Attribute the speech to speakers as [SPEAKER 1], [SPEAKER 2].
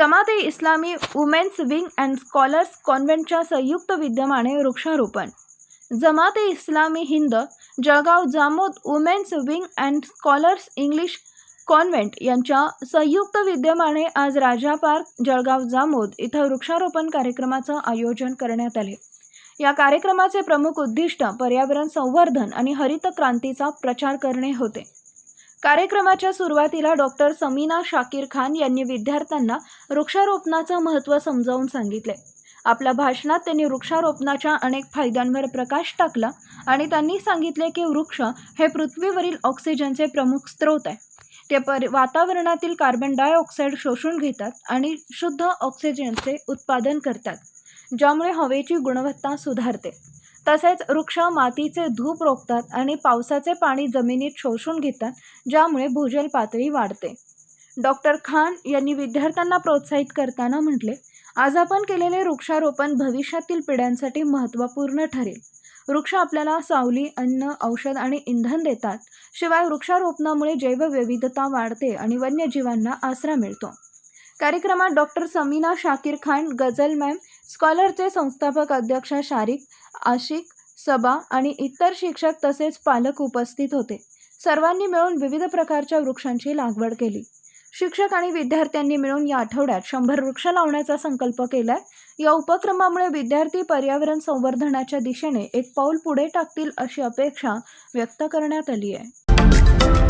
[SPEAKER 1] Jamaate Islami women's wing and scholars कॉन्व्हेंटच्या संयुक्त विद्यमाने वृक्षारोपण. Jamaate Islami Hind Jalgaon Jamod women's wing and scholars English convent यांच्या संयुक्त विद्यमाने आज राजा पार्क जळगाव जामोद इथं वृक्षारोपण कार्यक्रमाचं आयोजन करण्यात आले. या कार्यक्रमाचे प्रमुख उद्दिष्ट पर्यावरण संवर्धन आणि हरित क्रांतीचा प्रचार करणे होते. कार्यक्रमाच्या सुरुवातीला डॉक्टर समीना शाकीर खान यांनी विद्यार्थ्यांना वृक्षारोपणाचं महत्त्व समजावून सांगितले. आपल्या भाषणात त्यांनी वृक्षारोपणाच्या अनेक फायद्यांवर प्रकाश टाकला आणि त्यांनी सांगितले की वृक्ष हे पृथ्वीवरील ऑक्सिजनचे प्रमुख स्रोत आहे. ते पर वातावरणातील कार्बन डायऑक्साईड शोषून घेतात आणि शुद्ध ऑक्सिजनचे उत्पादन करतात ज्यामुळे हवेची गुणवत्ता सुधारते. तसेच वृक्ष मातीचे धूप रोखतात आणि पावसाचे पाणी जमिनीत शोषून घेतात ज्यामुळे भूजल पातळी वाढते. डॉक्टर खान यांनी विद्यार्थ्यांना प्रोत्साहित करताना म्हटले आज आपण केलेले वृक्षारोपण भविष्यातील पिढ्यांसाठी महत्त्वपूर्ण ठरेल. वृक्ष आपल्याला सावली अन्न औषध आणि इंधन देतात. शिवाय वृक्षारोपणामुळे जैवविविधता वाढते आणि वन्यजीवांना आसरा मिळतो. कार्यक्रमात डॉक्टर समीना शाकीर खान गझल मॅम स्कॉलरचे संस्थापक अध्यक्ष शारिक आशिक सबा आणि इतर शिक्षक तसेच पालक उपस्थित होते. सर्वांनी मिळून विविध प्रकारच्या वृक्षांची लागवड केली. शिक्षक आणि विद्यार्थ्यांनी मिळून या आठवड्यात शंभर वृक्ष लावण्याचा संकल्प केलाय. या उपक्रमामुळे विद्यार्थी पर्यावरण संवर्धनाच्या दिशेने एक पाऊल पुढे टाकतील अशी अपेक्षा व्यक्त करण्यात आली आहे.